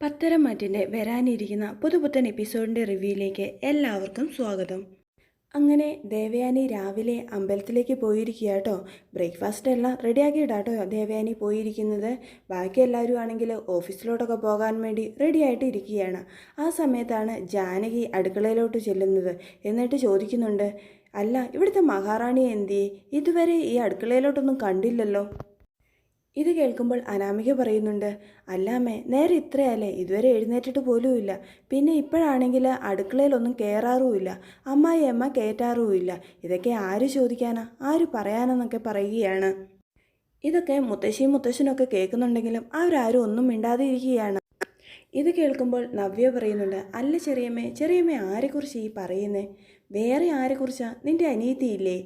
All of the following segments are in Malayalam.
പത്തരമാറ്റിന്റെ വരാനിരിക്കുന്ന പുതുപുത്തൻ എപ്പിസോഡിന്റെ റിവ്യൂയിലേക്ക് എല്ലാവർക്കും സ്വാഗതം. അങ്ങനെ ദേവയാനി രാവിലെ അമ്പലത്തിലേക്ക് പോയിരിക്കുക കേട്ടോ ബ്രേക്ക്ഫാസ്റ്റ് എല്ലാം റെഡിയാക്കി റെഡിയാക്കിയിട്ടാട്ടോ ദേവയാനി പോയിരിക്കുന്നത്. ബാക്കി എല്ലാവരും ആണെങ്കിൽ ഓഫീസിലോട്ടൊക്കെ പോകാൻ വേണ്ടി റെഡിയായിട്ട് ഇരിക്കുകയാണ്. ആ സമയത്താണ് ജാനകി അടുക്കളയിലോട്ട് ചെല്ലുന്നത്. എന്നിട്ട് ചോദിക്കുന്നുണ്ട് അല്ല ഇവിടുത്തെ മഹാറാണി എന്തിയെ? ഇതുവരെ ഈ അടുക്കളയിലോട്ടൊന്നും കണ്ടില്ലല്ലോ. ഇത് കേൾക്കുമ്പോൾ അനാമിക പറയുന്നുണ്ട് അല്ലാമ്മേ നേരെ ഇത്രയല്ലേ? ഇതുവരെ എഴുന്നേറ്റിട്ട് പോലുമില്ല. പിന്നെ ഇപ്പോഴാണെങ്കിൽ അടുക്കളയിലൊന്നും കയറാറുമില്ല. അമ്മായി അമ്മ കയറ്റാറുമില്ല. ഇതൊക്കെ ആര് ചോദിക്കാനാ? ആര് പറയാനെന്നൊക്കെ പറയുകയാണ്. ഇതൊക്കെ മുത്തശ്ശിയും മുത്തശ്ശനൊക്കെ കേൾക്കുന്നുണ്ടെങ്കിലും അവരാരും ഒന്നും മിണ്ടാതെ ഇരിക്കുകയാണ് ഇത് കേൾക്കുമ്പോൾ നവ്യ പറയുന്നുണ്ട് അല്ല ചെറിയമ്മേ ചെറിയമ്മേ ആരെക്കുറിച്ച് ഈ പറയുന്നേ? വേറെ ആരെക്കുറിച്ചാ? നിന്റെ അനിയത്തിയില്ലേ?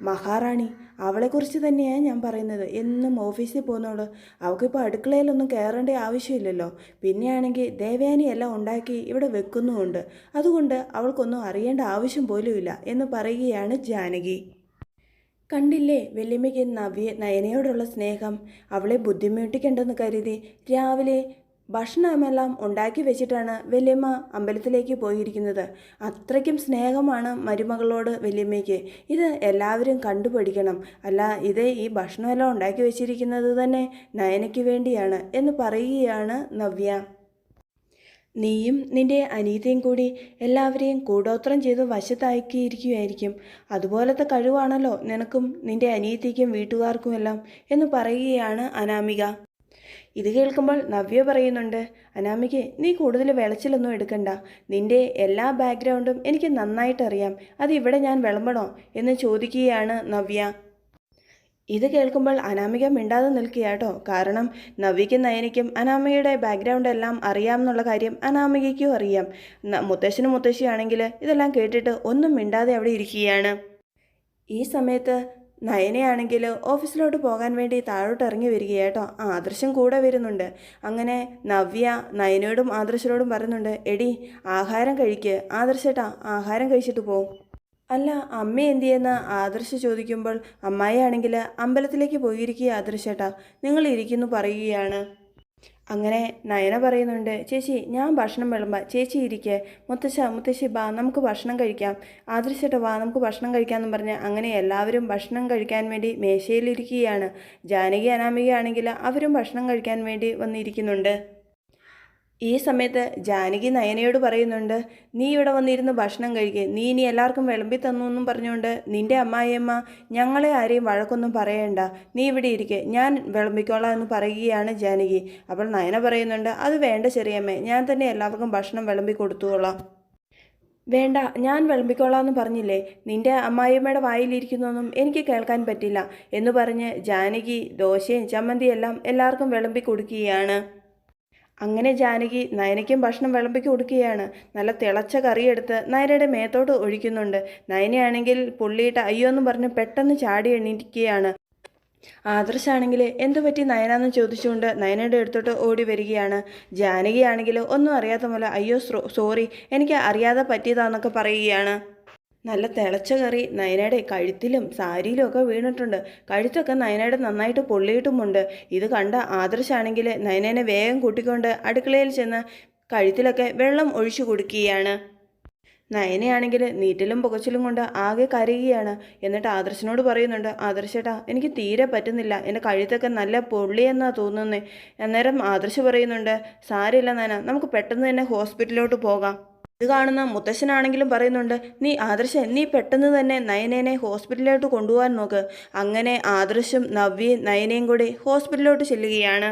മഹാറാണി അവളെക്കുറിച്ച് തന്നെയാണ് ഞാൻ പറയുന്നത്. എന്നും ഓഫീസിൽ പോകുന്നവൾ. അവൾക്കിപ്പോൾ അടുക്കളയിലൊന്നും കയറേണ്ട ആവശ്യമില്ലല്ലോ. പിന്നെയാണെങ്കിൽ ദേവയാനി എല്ലാം ഉണ്ടാക്കി ഇവിടെ വെക്കുന്നുമുണ്ട്. അതുകൊണ്ട് അവൾക്കൊന്നും അറിയേണ്ട ആവശ്യം പോലുമില്ല എന്ന് പറയുകയാണ് ജാനകി. കണ്ടില്ലേ വല്യമ്മയ്ക്ക് നവ്യ നയനയോടുള്ള സ്നേഹം? അവളെ ബുദ്ധിമുട്ടിക്കേണ്ടെന്ന് കരുതി രാവിലെ ഭക്ഷണമെല്ലാം ഉണ്ടാക്കി വെച്ചിട്ടാണ് വല്യമ്മ അമ്പലത്തിലേക്ക് പോയിരിക്കുന്നത്. അത്രയ്ക്കും സ്നേഹമാണ് മരുമകളോട് വല്യമ്മയ്ക്ക്. ഇത് എല്ലാവരും കണ്ടുപഠിക്കണം. അല്ല ഇത് ഈ ഭക്ഷണമെല്ലാം ഉണ്ടാക്കി വെച്ചിരിക്കുന്നത് തന്നെ നയനയ്ക്ക് വേണ്ടിയാണ് എന്ന് പറയുകയാണ് നവ്യ. നീയും നിന്റെ അനീതിയും കൂടി എല്ലാവരെയും കൂടോത്രം ചെയ്ത് വശത്താക്കിയിരിക്കുകയായിരിക്കും. അതുപോലത്തെ കഴിവാണല്ലോ നിനക്കും നിന്റെ അനീതിക്കും വീട്ടുകാർക്കുമെല്ലാം എന്ന് പറയുകയാണ് അനാമിക. ഇത് കേൾക്കുമ്പോൾ നവ്യ പറയുന്നുണ്ട് അനാമികെ നീ കൂടുതൽ വിളച്ചിലൊന്നും എടുക്കണ്ട. നിന്റെ എല്ലാ ബാക്ക്ഗ്രൗണ്ടും എനിക്ക് നന്നായിട്ടറിയാം. അത് ഇവിടെ ഞാൻ വിളമ്പണോ? എന്ന് ചോദിക്കുകയാണ് നവ്യ. ഇത് കേൾക്കുമ്പോൾ അനാമിക മിണ്ടാതെ നിൽക്കുകയാട്ടോ കാരണം നവ്യയ്ക്കും നയനിക്കും അനാമികയുടെ ബാക്ക്ഗ്രൗണ്ട് എല്ലാം അറിയാം എന്നുള്ള കാര്യം അനാമികയ്ക്കും അറിയാം. മുത്തശ്ശനും മുത്തശ്ശിയാണെങ്കിൽ ഇതെല്ലാം കേട്ടിട്ട് ഒന്നും മിണ്ടാതെ അവിടെ ഇരിക്കുകയാണ്. ഈ സമയത്ത് നയനയാണെങ്കിൽ ഓഫീസിലോട്ട് പോകാൻ വേണ്ടി താഴോട്ട് ഇറങ്ങി വരിക കേട്ടോ. ആദർശം കൂടെ വരുന്നുണ്ട്. അങ്ങനെ നവ്യ നയനയോടും ആദർശനോടും പറയുന്നുണ്ട് എടി ആഹാരം കഴിക്ക്. ആദർശേട്ടാ ആഹാരം കഴിച്ചിട്ട് പോ. അല്ല അമ്മ എന്തിയെന്ന് ആദർശ ചോദിക്കുമ്പോൾ അമ്മായി ആണെങ്കിൽ അമ്പലത്തിലേക്ക് പോയിരിക്കുക ആദർശേട്ടാ. നിങ്ങൾ ഇരിക്കുന്നു പറയുകയാണ്. അങ്ങനെ നയന പറയുന്നുണ്ട് ചേച്ചി ഞാൻ ഭക്ഷണം വിളമ്പ. ചേച്ചി ഇരിക്കെ. മുത്തശ്ശ മുത്തശ്ശി ബാ നമുക്ക് ഭക്ഷണം കഴിക്കാം. ആദർശേട്ട വാ നമുക്ക് ഭക്ഷണം കഴിക്കാമെന്ന് പറഞ്ഞ് അങ്ങനെ എല്ലാവരും ഭക്ഷണം കഴിക്കാൻ വേണ്ടി മേശയിലിരിക്കുകയാണ്. ജാനകി അനാമികയാണെങ്കിൽ അവരും ഭക്ഷണം കഴിക്കാൻ വേണ്ടി വന്നിരിക്കുന്നുണ്ട്. ഈ സമയത്ത് ജാനകി നയനയോട് പറയുന്നുണ്ട് നീ ഇവിടെ വന്നിരുന്ന് ഭക്ഷണം കഴിക്കുക നീ ഇനി എല്ലാവർക്കും വിളമ്പി തന്നു എന്നും പറഞ്ഞുകൊണ്ട് നിന്റെ അമ്മായിയമ്മ ഞങ്ങളെ ആരെയും വഴക്കൊന്നും പറയണ്ട. നീ ഇവിടെ ഇരിക്കെ. ഞാൻ വിളമ്പിക്കോളാം എന്ന് പറയുകയാണ് ജാനകി. അപ്പോൾ നയന പറയുന്നുണ്ട് അത് വേണ്ട ചെറിയമ്മേ. ഞാൻ തന്നെ എല്ലാവർക്കും ഭക്ഷണം വിളമ്പി കൊടുത്തുകൊള്ളാം. വേണ്ട ഞാൻ വിളമ്പിക്കോളാം എന്ന് പറഞ്ഞില്ലേ? നിന്റെ അമ്മായിയമ്മയുടെ വായിലിരിക്കുന്നൊന്നും എനിക്ക് കേൾക്കാൻ പറ്റില്ല എന്ന് പറഞ്ഞ് ജാനകി ദോശയും ചമ്മന്തിയെല്ലാം എല്ലാവർക്കും വിളമ്പി കൊടുക്കുകയാണ്. അങ്ങനെ ജാനകി നയനയ്ക്കും ഭക്ഷണം വിളമ്പിക്ക് കൊടുക്കുകയാണ്. നല്ല തിളച്ച കറിയെടുത്ത് നയനയുടെ മേത്തോട്ട് ഒഴിക്കുന്നുണ്ട്. നയനയാണെങ്കിൽ പുള്ളിയിട്ട് അയ്യോ എന്ന് പറഞ്ഞ് പെട്ടെന്ന് ചാടി എണ്ണിരിക്കുകയാണ് ആദർശാണെങ്കിൽ എന്തു പറ്റി നയനാന്ന് ചോദിച്ചുകൊണ്ട് നയനയുടെ അടുത്തോട്ട് ഓടി വരികയാണ്. ജാനകിയാണെങ്കിൽ ഒന്നും അറിയാത്ത പോലെ അയ്യോ സോറി എനിക്ക് അറിയാതെ പറ്റിയതാന്നൊക്കെ പറയുകയാണ്. നല്ല തിളച്ച കറി നയനയുടെ കഴുത്തിലും സാരിയിലും ഒക്കെ വീണിട്ടുണ്ട്. കഴുത്തൊക്കെ നയനയുടെ നന്നായിട്ട് പൊള്ളിയിട്ടുമുണ്ട്. ഇത് കണ്ട ആദർശാണെങ്കിൽ നയനേനെ വേഗം കൂട്ടിക്കൊണ്ട് അടുക്കളയിൽ ചെന്ന് കഴുത്തിലൊക്കെ വെള്ളം ഒഴിച്ചു കൊടുക്കുകയാണ്. നയനയാണെങ്കിൽ നീറ്റലും പുകച്ചിലും കൊണ്ട് ആകെ കരയുകയാണ്. എന്നിട്ട് ആദർശനോട് പറയുന്നുണ്ട് ആദർശേട്ടാ എനിക്ക് തീരെ പറ്റുന്നില്ല. എന്റെ കഴുത്തൊക്കെ നല്ല പൊള്ളിയെന്നാ തോന്നുന്നേ. അന്നേരം ആദർശ് പറയുന്നുണ്ട് സാരമില്ല നയന നമുക്ക് പെട്ടെന്ന് തന്നെ ഹോസ്പിറ്റലിലോട്ട് പോകാം. ഇത് കാണുന്ന മുത്തശ്ശനാണെങ്കിലും പറയുന്നുണ്ട് നീ ആദർശൻ നീ പെട്ടെന്ന് തന്നെ നയനേനെ ഹോസ്പിറ്റലിലോട്ട് കൊണ്ടുപോകാൻ നോക്ക്. അങ്ങനെ ആദർശും നവ്യയും നയനയും കൂടി ഹോസ്പിറ്റലിലോട്ട് ചെല്ലുകയാണ്.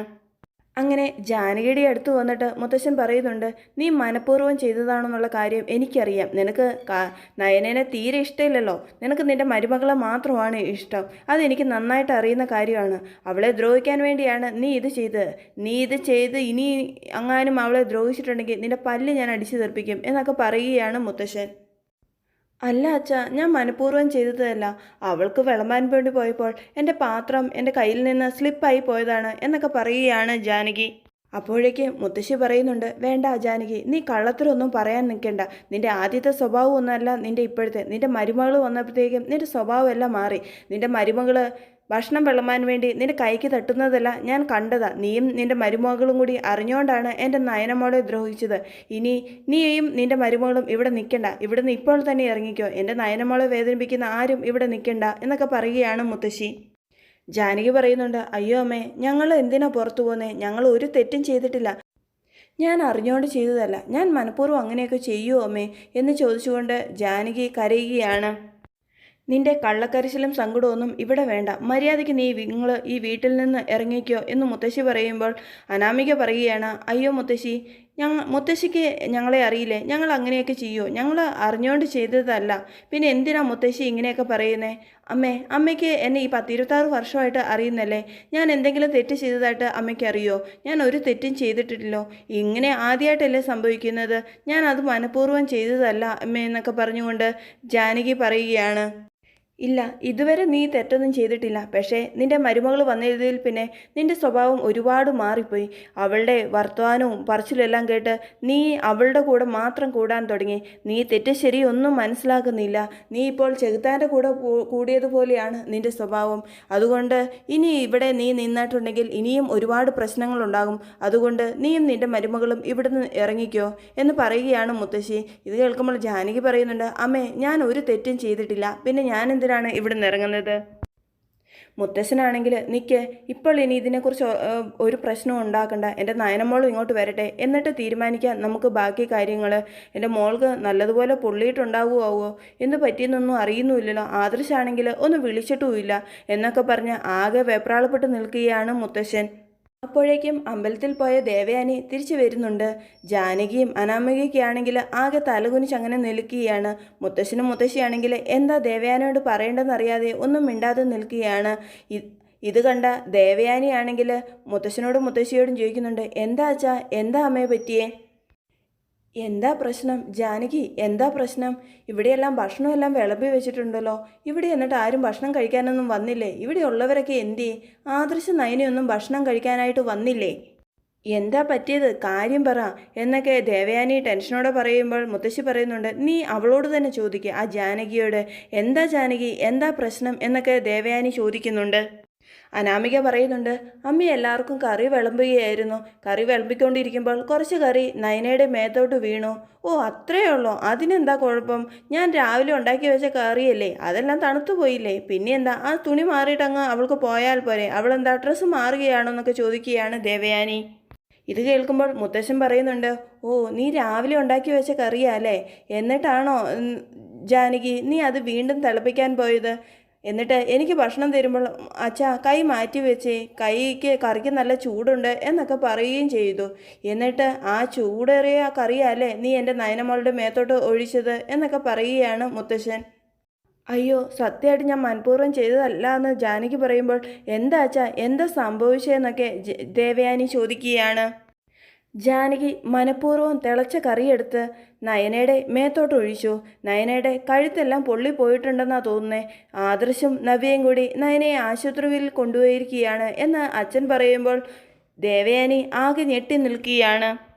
അങ്ങനെ ജാനകിയുടെ അടുത്ത് വന്നിട്ട് മുത്തശ്ശൻ പറയുന്നുണ്ട് നീ മനഃപൂർവം ചെയ്തതാണെന്നുള്ള കാര്യം എനിക്കറിയാം. നിനക്ക് നയനേനെ തീരെ ഇഷ്ടമില്ലല്ലോ. നിനക്ക് നിന്റെ മരുമകളെ മാത്രമാണ് ഇഷ്ടം. അതെനിക്ക് നന്നായിട്ട് അറിയുന്ന കാര്യമാണ്. അവളെ ദ്രോഹിക്കാൻ വേണ്ടിയാണ് നീ ഇത് ചെയ്തത് നീ ഇത് ചെയ്ത് ഇനി അങ്ങാനും അവളെ ദ്രോഹിച്ചിട്ടുണ്ടെങ്കിൽ നിന്റെ പല്ല് ഞാൻ അടിച്ചു തെറിപ്പിക്കും എന്നൊക്കെ പറയുകയാണ് മുത്തശ്ശൻ. അല്ല അച്ഛ ഞാൻ മനഃപൂർവം ചെയ്തതല്ല. അവൾക്ക് വിളമ്പാൻ വേണ്ടി പോയപ്പോൾ എന്റെ പാത്രം എന്റെ കയ്യിൽ നിന്ന് സ്ലിപ്പായി പോയതാണ് എന്നൊക്കെ പറയുകയാണ് ജാനകി. അപ്പോഴേക്ക് മുത്തശ്ശി പറയുന്നുണ്ട് വേണ്ട ജാനകി നീ കള്ളത്തിലൊന്നും പറയാൻ നിൽക്കണ്ട. നിന്റെ ആദ്യത്തെ സ്വഭാവം ഒന്നല്ല നിന്റെ ഇപ്പോഴത്തെ. നിന്റെ മരുമകൾ വന്നപ്പോഴത്തേക്കും നിന്റെ സ്വഭാവം എല്ലാം മാറി. നിന്റെ മരുമകൾ ഭക്ഷണം വിളമ്പാൻ വേണ്ടി നിന്റെ കൈക്ക് തട്ടുന്നതല്ല ഞാൻ കണ്ടതാ. നീയും നിന്റെ മരുമകളും കൂടി അറിഞ്ഞുകൊണ്ടാണ് എന്റെ നയനമോളെ ദ്രോഹിച്ചത്. ഇനി നീയും നിന്റെ മരുമകളും ഇവിടെ നിൽക്കണ്ട. ഇവിടുന്ന് ഇപ്പോൾ തന്നെ ഇറങ്ങിക്കോ. എന്റെ നയനമോളെ വേദനിപ്പിക്കുന്ന ആരും ഇവിടെ നിൽക്കണ്ട എന്നൊക്കെ പറയുകയാണ് മുത്തശ്ശി. ജാനകി പറയുന്നുണ്ട് അയ്യോ അമ്മേ ഞങ്ങൾ എന്തിനാ പുറത്തു പോകുന്നേ ഞങ്ങൾ ഒരു തെറ്റും ചെയ്തിട്ടില്ല. ഞാൻ അറിഞ്ഞുകൊണ്ട് ചെയ്തതല്ല. ഞാൻ മനഃപൂർവം അങ്ങനെയൊക്കെ ചെയ്യുമോ അമ്മേ? എന്ന് ചോദിച്ചുകൊണ്ട് ജാനകി കരയുകയാണ്. നിന്റെ കള്ളക്കരിശിലും സങ്കടമൊന്നും ഇവിടെ വേണ്ട. മര്യാദയ്ക്ക് നീ നിങ്ങൾ ഈ വീട്ടിൽ നിന്ന് ഇറങ്ങിക്കോ എന്ന് മുത്തശ്ശി പറയുമ്പോൾ അനാമിക പറയുകയാണ് അയ്യോ മുത്തശ്ശി ഞങ്ങൾ മുത്തശ്ശിക്ക് ഞങ്ങളെ അറിയില്ലേ? ഞങ്ങൾ അങ്ങനെയൊക്കെ ചെയ്യുമോ ഞങ്ങൾ അറിഞ്ഞുകൊണ്ട് ചെയ്തതല്ല. പിന്നെ എന്തിനാ മുത്തശ്ശി ഇങ്ങനെയൊക്കെ പറയുന്നേ? അമ്മേ അമ്മയ്ക്ക് എന്നെ ഈ പത്തിരുപത്താറ് വർഷമായിട്ട് അറിയുന്നല്ലേ? ഞാൻ എന്തെങ്കിലും തെറ്റ് ചെയ്തതായിട്ട് അമ്മയ്ക്ക് അറിയോ? ഞാൻ ഒരു തെറ്റും ചെയ്തിട്ടില്ലല്ലോ ഇങ്ങനെ ആദ്യമായിട്ടല്ലേ സംഭവിക്കുന്നത്. ഞാൻ അത് മനഃപൂർവം ചെയ്തതല്ല അമ്മ എന്നൊക്കെ പറഞ്ഞുകൊണ്ട് ജാനകി പറയുകയാണ്. ഇല്ല ഇതുവരെ നീ തെറ്റൊന്നും ചെയ്തിട്ടില്ല. പക്ഷേ നിന്റെ മരുമകൾ വന്നതിൽ പിന്നെ നിന്റെ സ്വഭാവം ഒരുപാട് മാറിപ്പോയി. അവളുടെ വർത്തമാനവും പറച്ചിലെല്ലാം കേട്ട് നീ അവളുടെ കൂടെ മാത്രം കൂടാൻ തുടങ്ങി. നീ തെറ്റ് ശരിയൊന്നും മനസ്സിലാക്കുന്നില്ല. നീ ഇപ്പോൾ ചെകുത്താന്റെ കൂടെ കൂടിയതുപോലെയാണ് നിന്റെ സ്വഭാവം. അതുകൊണ്ട് ഇനി ഇവിടെ നീ നിന്നിട്ടുണ്ടെങ്കിൽ ഇനിയും ഒരുപാട് പ്രശ്നങ്ങളുണ്ടാകും അതുകൊണ്ട് നീയും നിന്റെ മരുമകളും ഇവിടുന്ന് ഇറങ്ങിക്കോ എന്ന് പറയുകയാണ് മുത്തശ്ശി. ഇത് കേൾക്കുമ്പോൾ ജാനകി പറയുന്നുണ്ട് അമ്മേ ഞാൻ ഒരു തെറ്റും ചെയ്തിട്ടില്ല. പിന്നെ ഞാൻ എന്തിനാണ് ഇവിടുന്ന് ഇറങ്ങുന്നത്? മുത്തശ്ശനാണെങ്കിൽ നിൽക്ക് ഇപ്പോൾ ഇനി ഇതിനെക്കുറിച്ച് ഒരു പ്രശ്നവും ഉണ്ടാക്കണ്ട. എന്റെ നയനമോളും ഇങ്ങോട്ട് വരട്ടെ. എന്നിട്ട് തീരുമാനിക്കാം നമുക്ക് ബാക്കി കാര്യങ്ങൾ എന്റെ മോൾക്ക് നല്ലതുപോലെ പൊള്ളിയിട്ടുണ്ടാവുമോ എന്ന് പറ്റിയെന്നൊന്നും അറിയുന്നുമില്ലല്ലോ. ആദർശാണെങ്കിൽ ഒന്ന് വിളിച്ചിട്ടുമില്ല. എന്നൊക്കെ പറഞ്ഞ് ആകെ വെപ്രാളപ്പെട്ട് നിൽക്കുകയാണ് മുത്തശ്ശൻ. അപ്പോഴേക്കും അമ്പലത്തിൽ പോയ ദേവയാനി തിരിച്ചു വരുന്നുണ്ട്. ജാനകിയും അനാമികയ്ക്കാണെങ്കിൽ ആകെ തലകുനിച്ച് അങ്ങനെ നിൽക്കുകയാണ്. മുത്തശ്ശനും മുത്തശ്ശിയാണെങ്കിൽ എന്താ ദേവയാനിയോട് പറയേണ്ടതെന്നറിയാതെ ഒന്നും മിണ്ടാതെ നിൽക്കുകയാണ്. ഇത് കണ്ട ദേവയാനിയാണെങ്കിൽ മുത്തശ്ശനോടും മുത്തശ്ശിയോടും ചോദിക്കുന്നുണ്ട് എന്താ അച്ഛാ? എന്താ അമ്മയെ പറ്റിയേ? എന്താ പ്രശ്നം? ജാനകി എന്താ പ്രശ്നം? ഇവിടെയെല്ലാം ഭക്ഷണമെല്ലാം വിളമ്പി വെച്ചിട്ടുണ്ടല്ലോ. ഇവിടെ എന്നിട്ട് ആരും ഭക്ഷണം കഴിക്കാനൊന്നും വന്നില്ലേ? ഇവിടെ ഉള്ളവരൊക്കെ എന്തി ആദർശ നയനയൊന്നും ഭക്ഷണം കഴിക്കാനായിട്ട് വന്നില്ലേ? എന്താ പറ്റിയത്? കാര്യം പറ. എന്നൊക്കെ ദേവയാനി ടെൻഷനോടെ പറയുമ്പോൾ മുത്തശ്ശി പറയുന്നുണ്ട് നീ അവളോട് തന്നെ ചോദിക്കുക ആ ജാനകിയോട്. എന്താ ജാനകി? എന്താ പ്രശ്നം? എന്നൊക്കെ ദേവയാനി ചോദിക്കുന്നുണ്ട്. അനാമിക പറയുന്നുണ്ട് അമ്മ എല്ലാവർക്കും കറി വിളമ്പുകയായിരുന്നു. കറി വിളമ്പിക്കൊണ്ടിരിക്കുമ്പോൾ കുറച്ച് കറി നയനയുടെ മേത്തോട്ട് വീണു. ഓ അത്രയേ ഉള്ളൂ? അതിനെന്താ കുഴപ്പം? ഞാൻ രാവിലെ ഉണ്ടാക്കി വെച്ച കറിയല്ലേ? അതെല്ലാം തണുത്തു പോയില്ലേ പിന്നെ എന്താ ആ തുണി മാറിയിട്ടങ്ങ് അവൾക്ക് പോയാൽ പോരെ. എന്താ ഡ്രസ്സ് മാറുകയാണോ എന്നൊക്കെ ചോദിക്കുകയാണ് ദേവയാനി. ഇത് കേൾക്കുമ്പോൾ മുത്തശ്ശൻ പറയുന്നുണ്ട് ഓ നീ രാവിലെ ഉണ്ടാക്കി വെച്ച കറിയാ അല്ലേ? എന്നിട്ടാണോ ജാനകി നീ അത് വീണ്ടും തിളപ്പിക്കാൻ പോയത്? എന്നിട്ട് എനിക്ക് ഭക്ഷണം തരുമ്പോൾ അച്ഛാ കൈ മാറ്റി വെച്ചേ കൈക്ക് കറിക്ക് നല്ല ചൂടുണ്ട് എന്നൊക്കെ പറയുകയും ചെയ്തു. എന്നിട്ട് ആ ചൂടേറിയ കറിയല്ലേ നീ എന്റെ നയനമോളുടെ മേത്തോട്ട് ഒഴിച്ചത് എന്നൊക്കെ പറയുകയാണ് മുത്തശ്ശൻ. അയ്യോ സത്യമായിട്ട് ഞാൻ മനഃപൂർവം ചെയ്തതല്ല എന്ന് ജാനകി പറയുമ്പോൾ എന്താ അച്ഛാ എന്താ സംഭവിച്ചതെന്നൊക്കെ ദേവയാനി ചോദിക്കുകയാണ്. ജാനകി മനഃപൂർവം തിളച്ച കറിയെടുത്ത് നയനയുടെ മേത്തോട്ട് ഒഴിച്ചു. നയനയുടെ കഴുത്തെല്ലാം പൊള്ളിപ്പോയിട്ടുണ്ടെന്നാ തോന്നുന്നേ. ആദർശും നവ്യയും കൂടി നയനയെ ആശുപത്രിയിൽ കൊണ്ടുപോയിരിക്കുകയാണ് എന്ന് അച്ഛൻ പറയുമ്പോൾ ദേവയാനി ആകെ ഞെട്ടി നിൽക്കുകയാണ്.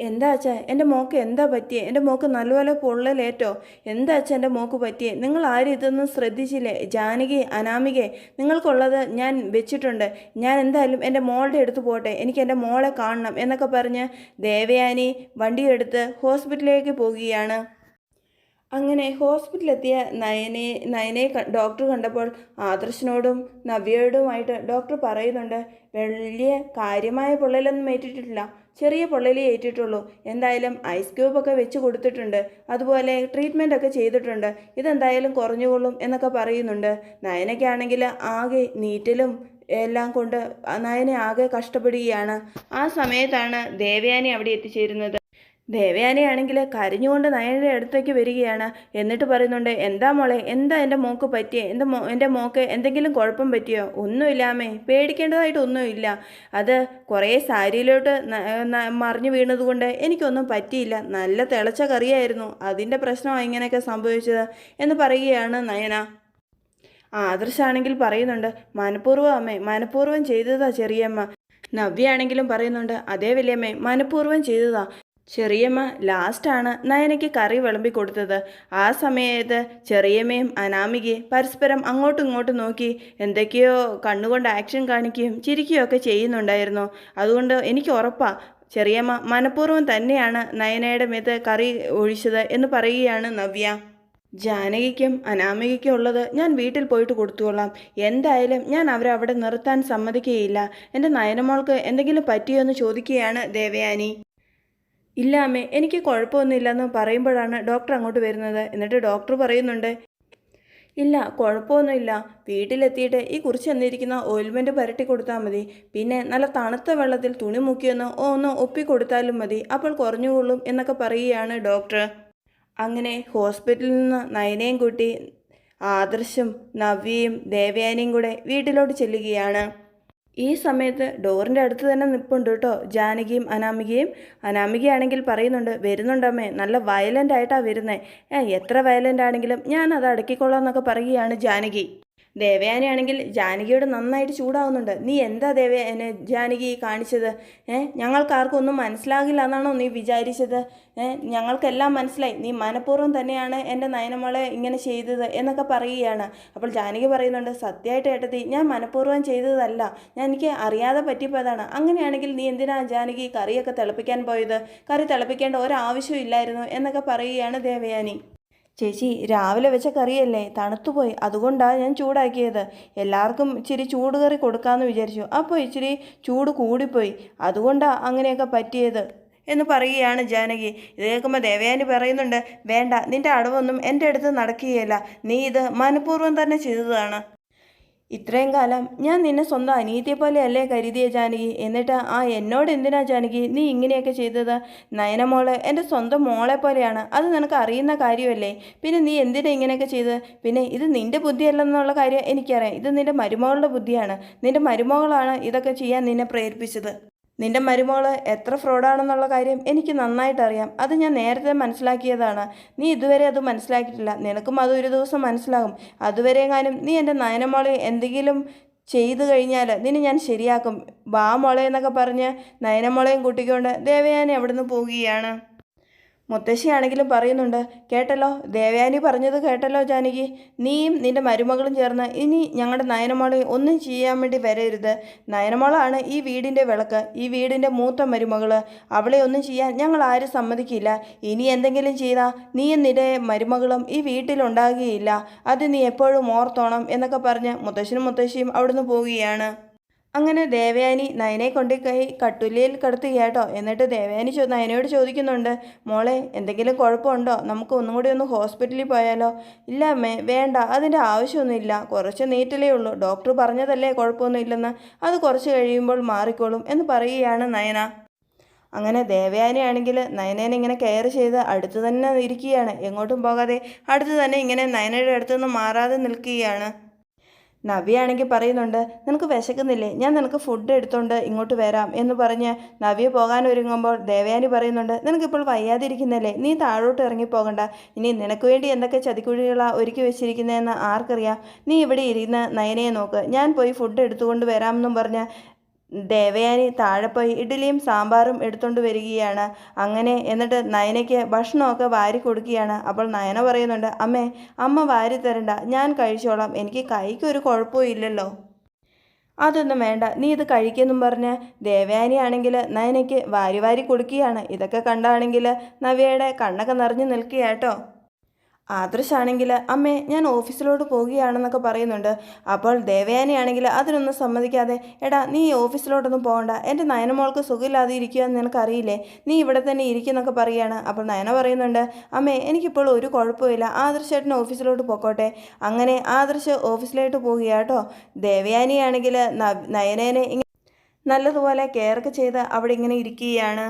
എന്താ അച്ഛാ? എന്റെ മോക്ക് എന്താ പറ്റിയേ? എന്റെ മോക്ക് നല്ലപോലെ പൊള്ളലേറ്റോ? എന്താ അച്ഛാ എന്റെ മോക്ക് പറ്റിയേ? നിങ്ങൾ ആരും ഇതൊന്നും ശ്രദ്ധിച്ചില്ലേ? ജാനകി അനാമികെ നിങ്ങൾക്കുള്ളത് ഞാൻ വെച്ചിട്ടുണ്ട്. ഞാൻ എന്തായാലും എന്റെ മോളുടെ അടുത്ത് പോട്ടെ. എനിക്ക് എന്റെ മോളെ കാണണം എന്നൊക്കെ പറഞ്ഞ് ദേവയാനി വണ്ടിയെടുത്ത് ഹോസ്പിറ്റലിലേക്ക് പോകുകയാണ് അങ്ങനെ ഹോസ്പിറ്റലിലെത്തിയ നയനെ നയനെ ഡോക്ടർ കണ്ടപ്പോൾ ആദർശനോടും നവ്യയോടുമായിട്ട് ഡോക്ടർ പറയുന്നുണ്ട് വലിയ കാര്യമായ പൊള്ളലൊന്നും ഏറ്റിട്ടില്ല ചെറിയ പൊള്ളലേ ഏറ്റിട്ടുള്ളൂ. എന്തായാലും ഐസ് ക്യൂബൊക്കെ വെച്ച് കൊടുത്തിട്ടുണ്ട്. അതുപോലെ ട്രീറ്റ്മെന്റ് ഒക്കെ ചെയ്തിട്ടുണ്ട്. ഇതെന്തായാലും കുറഞ്ഞുകൊള്ളും എന്നൊക്കെ പറയുന്നുണ്ട്. നയനയ്ക്കാണെങ്കിൽ ആകെ നീറ്റലും എല്ലാം കൊണ്ട് നയനെ ആകെ കഷ്ടപ്പെടുകയാണ്. ആ സമയത്താണ് ദേവയാനി അവിടെ എത്തിച്ചേരുന്നത്. ദേവയാനിയാണെങ്കിൽ കരഞ്ഞുകൊണ്ട് നയനയുടെ അടുത്തേക്ക് വരികയാണ്. എന്നിട്ട് പറയുന്നുണ്ട് എന്താ മോളെ എന്താ എന്റെ മോക്ക് പറ്റിയേ? എന്റെ മോ എന്റെ മോക്ക് എന്തെങ്കിലും കുഴപ്പം പറ്റിയോ? ഒന്നുമില്ലാമേ പേടിക്കേണ്ടതായിട്ട് ഒന്നുമില്ല. അത് കുറേ സാരിയിലോട്ട് മറിഞ്ഞു വീണതുകൊണ്ട് എനിക്കൊന്നും പറ്റിയില്ല. നല്ല തിളച്ച കറിയായിരുന്നു. അതിന്റെ പ്രശ്നമാണ് ഇങ്ങനെയൊക്കെ സംഭവിച്ചത് എന്ന് പറയുകയാണ് നയന. ആദർശാണെങ്കിൽ പറയുന്നുണ്ട് മനഃപൂർവം അമ്മേ മനഃപൂർവം ചെയ്തതാ ചെറിയമ്മ. നവ്യാണെങ്കിലും പറയുന്നുണ്ട് അതേ വലിയമ്മേ മനഃപൂർവം ചെയ്തതാ. ചെറിയമ്മ ലാസ്റ്റാണ് നയനയ്ക്ക് കറി വിളമ്പി കൊടുത്തത്. ആ സമയത്ത് ചെറിയമ്മയും അനാമികയും പരസ്പരം അങ്ങോട്ടും ഇങ്ങോട്ടും നോക്കി എന്തൊക്കെയോ കണ്ണുകൊണ്ട് ആക്ഷൻ കാണിക്കുകയും ചിരിക്കുകയൊക്കെ ചെയ്യുന്നുണ്ടായിരുന്നു. അതുകൊണ്ട് എനിക്ക് ഉറപ്പാ ചെറിയമ്മ മനഃപൂർവം തന്നെയാണ് നയനയുടെ മേത്ത് കറി ഒഴിച്ചത് എന്ന് പറയുകയാണ് നവ്യ. ജാനകിക്കും അനാമികയ്ക്കും ഉള്ളത് ഞാൻ വീട്ടിൽ പോയിട്ട് കൊടുത്തുകൊള്ളാം എന്തായാലും ഞാൻ അവരെ അവിടെ നിർത്താൻ സമ്മതിക്കുകയില്ല. എന്റെ നയനമോൾക്ക് എന്തെങ്കിലും പറ്റിയോ എന്ന് ചോദിക്കുകയാണ് ദേവയാനി. ഇല്ല അമ്മേ എനിക്ക് കുഴപ്പമൊന്നുമില്ലെന്ന് പറയുമ്പോഴാണ് ഡോക്ടർ അങ്ങോട്ട് വരുന്നത്. എന്നിട്ട് ഡോക്ടർ പറയുന്നുണ്ട് ഇല്ല കുഴപ്പമൊന്നുമില്ല. വീട്ടിലെത്തിയിട്ട് ഈ കുറിച്ച് തന്നിരിക്കുന്ന ഓയിൽമെന്റ് പുരട്ടി കൊടുത്താൽ മതി. പിന്നെ നല്ല തണുത്ത വെള്ളത്തിൽ തുണി മുക്കിയൊന്ന് ഒന്ന് ഒപ്പി കൊടുത്താലും മതി. അപ്പോൾ കുറഞ്ഞുകൊള്ളും എന്നൊക്കെ പറയുകയാണ് ഡോക്ടർ. അങ്ങനെ ഹോസ്പിറ്റലിൽ നിന്ന് നയനയും കൂട്ടി ആദർശും നവ്യയും ദേവയാനിയും കൂടെ വീട്ടിലോട്ട് ചെല്ലുകയാണ്. ഈ സമയത്ത് ഡോറിന്റെ അടുത്ത് തന്നെ നിൽപ്പുണ്ട് കേട്ടോ. ജാനകിയും അനാമികയും. അനാമികയാണെങ്കിൽ പറയുന്നുണ്ട് വരുന്നുണ്ടമ്മേ നല്ല വയലന്റ് ആയിട്ടാണ് വരുന്നത് എത്ര വയലന്റ് ആണെങ്കിലും ഞാൻ അത് അടക്കിക്കൊള്ളാം എന്നൊക്കെ പറയുകയാണ് ജാനകി. ദേവയാനിയാണെങ്കിൽ ജാനകിയോട് നന്നായിട്ട് ചൂടാവുന്നുണ്ട്. നീ എന്താ ദേവയാന ജാനകി കാണിച്ചത്? ഏ? ഞങ്ങൾക്കാർക്കും ഒന്നും മനസ്സിലാകില്ല എന്നാണോ നീ വിചാരിച്ചത്? ഏ? ഞങ്ങൾക്കെല്ലാം മനസ്സിലായി. നീ മനഃപൂർവം തന്നെയാണ് എന്റെ നയനമോളെ ഇങ്ങനെ ചെയ്തത് എന്നൊക്കെ പറയുകയാണ്. അപ്പോൾ ജാനകി പറയുന്നുണ്ട് സത്യമായിട്ട് ഏട്ടത്തി ഞാൻ മനഃപൂർവം ചെയ്തതല്ല. ഞാൻ എനിക്ക് അറിയാതെ പറ്റിപ്പോയതാണ്. അങ്ങനെയാണെങ്കിൽ നീ എന്തിനാ ജാനകി കറിയൊക്കെ തിളപ്പിക്കാൻ പോയത്? കറി തിളപ്പിക്കേണ്ട ഒരാവശ്യവും ഇല്ലായിരുന്നു എന്നൊക്കെ പറയുകയാണ് ദേവയാനി. ചേച്ചി രാവിലെ വെച്ച കറിയല്ലേ? തണുത്തുപോയി. അതുകൊണ്ടാണ് ഞാൻ ചൂടാക്കിയത്. എല്ലാവർക്കും ഇച്ചിരി ചൂട് കറി കൊടുക്കാമെന്ന് വിചാരിച്ചു. അപ്പോൾ ഇച്ചിരി ചൂട് കൂടിപ്പോയി. അതുകൊണ്ടാണ് അങ്ങനെയൊക്കെ പറ്റിയത് എന്ന് പറയുകയാണ് ജാനകി. ഇത് കേൾക്കുമ്പോൾ ദേവയാനി പറയുന്നുണ്ട് വേണ്ട നിന്റെ അടവൊന്നും എന്റെ അടുത്ത് നടക്കുകയില്ല. നീ ഇത് മനഃപൂർവം തന്നെ ചെയ്തതാണ്. ഇത്രയും കാലം ഞാൻ നിന്നെ സ്വന്തം അനീതിയെ പോലെയല്ലേ കരുതിയ ജാനകി. എന്നിട്ട് ആ എന്നോട് എന്തിനാ ജാനകി? നീ ഇങ്ങനെയൊക്കെ ചെയ്തത്? നയനമോൾ എന്റെ സ്വന്തം മോളെ പോലെയാണ്. അത് നിനക്ക് അറിയുന്ന കാര്യമല്ലേ? പിന്നെ നീ എന്തിനാ ഇങ്ങനെയൊക്കെ ചെയ്തത്? പിന്നെ ഇത് നിന്റെ ബുദ്ധിയല്ലെന്നുള്ള കാര്യം എനിക്കറിയാം. ഇത് നിന്റെ മരുമകളുടെ ബുദ്ധിയാണ്. നിന്റെ മരുമകളാണ് ഇതൊക്കെ ചെയ്യാൻ നിന്നെ പ്രേരിപ്പിച്ചത്. നിന്റെ മരുമോൾ എത്ര ഫ്രോഡാണെന്നുള്ള കാര്യം എനിക്ക് നന്നായിട്ട് അറിയാം അത് ഞാൻ നേരത്തെ മനസ്സിലാക്കിയതാണ്. നീ ഇതുവരെ അത് മനസ്സിലാക്കിയിട്ടില്ല. നിനക്കും അത് ഒരു ദിവസം മനസ്സിലാകും. അതുവരെ എങ്ങാനും നീ എന്റെ നയനമോളെ എന്തെങ്കിലും ചെയ്തു കഴിഞ്ഞാൽ നിന്നെ ഞാൻ ശരിയാക്കും. വാ മോളെ എന്നൊക്കെ പറഞ്ഞ് നയനമോളെയും കൂട്ടിക്കൊണ്ട് ദേവയാനി അവിടുന്ന് പോവുകയാണ്? മുത്തശ്ശിയാണെങ്കിലും പറയുന്നുണ്ട് കേട്ടല്ലോ ദേവയാനി പറഞ്ഞത് കേട്ടല്ലോ ജാനകി. നീയും നിന്റെ മരുമകളും ചേർന്ന് ഇനി ഞങ്ങളുടെ നയനമോളെ ഒന്നും ചെയ്യാൻ വേണ്ടി വരരുത്. നയനമോളാണ് ഈ വീടിന്റെ വിളക്ക് ഈ വീടിന്റെ മൂത്ത മരുമകൾ അവളെ ഒന്നും ചെയ്യാൻ ഞങ്ങൾ ആരും സമ്മതിക്കില്ല. ഇനി എന്തെങ്കിലും ചെയ്താൽ നീയും നിന്റെ മരുമകളും ഈ വീട്ടിലുണ്ടാകുകയില്ല. അത് നീ എപ്പോഴും ഓർത്തോണം എന്നൊക്കെ പറഞ്ഞ് മുത്തശ്ശനും മുത്തശ്ശിയും അവിടുന്ന് പോവുകയാണ്. അങ്ങനെ ദേവയാനി നയനെ കൊണ്ട് കൈ കട്ടുലിയിൽ കിടത്തുകയാട്ടോ എന്നിട്ട് ദേവയാനി ചോ നയനയോട് ചോദിക്കുന്നുണ്ട് മോളെ എന്തെങ്കിലും കുഴപ്പമുണ്ടോ? നമുക്ക് ഒന്നും കൂടി ഒന്ന് ഹോസ്പിറ്റലിൽ പോയാലോ? ഇല്ല അമ്മേ വേണ്ട അതിന്റെ ആവശ്യമൊന്നുമില്ല. കുറച്ച് നീറ്റലേ ഉള്ളൂ. ഡോക്ടർ പറഞ്ഞതല്ലേ കുഴപ്പമൊന്നുമില്ലെന്ന് അത് കുറച്ച് കഴിയുമ്പോൾ മാറിക്കോളും എന്ന് പറയുകയാണ് നയന. അങ്ങനെ ദേവയാനിയാണെങ്കിൽ നയനേനെ ഇങ്ങനെ കെയർ ചെയ്ത് അടുത്ത് തന്നെ ഇരിക്കുകയാണ്. എങ്ങോട്ടും പോകാതെ അടുത്ത് തന്നെ ഇങ്ങനെ നയനയുടെ അടുത്തുനിന്ന് മാറാതെ നിൽക്കുകയാണ്. നവ്യയാണെങ്കിൽ പറയുന്നുണ്ട് നിനക്ക് വിശക്കുന്നില്ലേ? ഞാൻ നിനക്ക് ഫുഡ് എടുത്തുകൊണ്ട് ഇങ്ങോട്ട് വരാം എന്ന് പറഞ്ഞ് നവ്യ പോകാൻ ഒരുങ്ങുമ്പോൾ ദേവയാനി പറയുന്നുണ്ട് നിനക്കിപ്പോൾ വയ്യാതിരിക്കുന്നല്ലേ? നീ താഴോട്ട് ഇറങ്ങി പോകണ്ട. ഇനി നിനക്ക് വേണ്ടി എന്തൊക്കെ ചതിക്കുഴികളാണ് ഒരുക്കി വെച്ചിരിക്കുന്നതെന്ന് ആർക്കറിയാം? നീ ഇവിടെ ഇരുന്ന് നയനയെ നോക്ക്. ഞാൻ പോയി ഫുഡ് എടുത്തുകൊണ്ട് വരാമെന്നും പറഞ്ഞ് ദേവയാനി താഴെ പോയി ഇഡ്ഡലിയും സാമ്പാറും എടുത്തുകൊണ്ട് വരികയാണ്. അങ്ങനെ എന്നിട്ട് നയനയ്ക്ക് ഭക്ഷണമൊക്കെ വാരി കൊടുക്കുകയാണ്. അപ്പോൾ നയന പറയുന്നുണ്ട് അമ്മേ അമ്മ വാരി തരണ്ട. ഞാൻ കഴിച്ചോളാം. എനിക്ക് കൈക്കൊരു കുഴപ്പവും ഇല്ലല്ലോ. അതൊന്നും വേണ്ട. നീ ഇത് കഴിക്കുമെന്നും പറഞ്ഞ് ദേവയാനി ആണെങ്കിൽ നയനയ്ക്ക് വാരി വാരി കൊടുക്കുകയാണ്. ഇതൊക്കെ കണ്ടാണെങ്കിൽ നവ്യയുടെ കണ്ണൊക്കെ നിറഞ്ഞു നിൽക്കുകയാട്ടോ ആദർശാണെങ്കിൽ അമ്മേ ഞാൻ ഓഫീസിലോട്ട് പോവുകയാണെന്നൊക്കെ പറയുന്നുണ്ട്. അപ്പോൾ ദേവയാനിയാണെങ്കിൽ അതിനൊന്നും സമ്മതിക്കാതെ എടാ നീ ഓഫീസിലോട്ടൊന്നും പോകണ്ട. എന്റെ നയനമോൾക്ക് സുഖമില്ലാതെ ഇരിക്കുക എന്ന് നിനക്കറിയില്ലേ? നീ ഇവിടെ തന്നെ ഇരിക്കുന്നൊക്കെ പറയുകയാണ്. അപ്പോൾ നയന പറയുന്നുണ്ട് അമ്മേ എനിക്കിപ്പോൾ ഒരു കുഴപ്പമില്ല. ആദർശേട്ടൻ ഓഫീസിലോട്ട് പോക്കോട്ടെ. അങ്ങനെ ആദർശ് ഓഫീസിലോട്ട് പോവുകയാട്ടോ ദേവയാനിയാണെങ്കിൽ നയനേനെ ഇങ്ങനെ നല്ലതുപോലെ കെയർക്ക് ചെയ്ത് അവിടെ ഇങ്ങനെ ഇരിക്കുകയാണ്.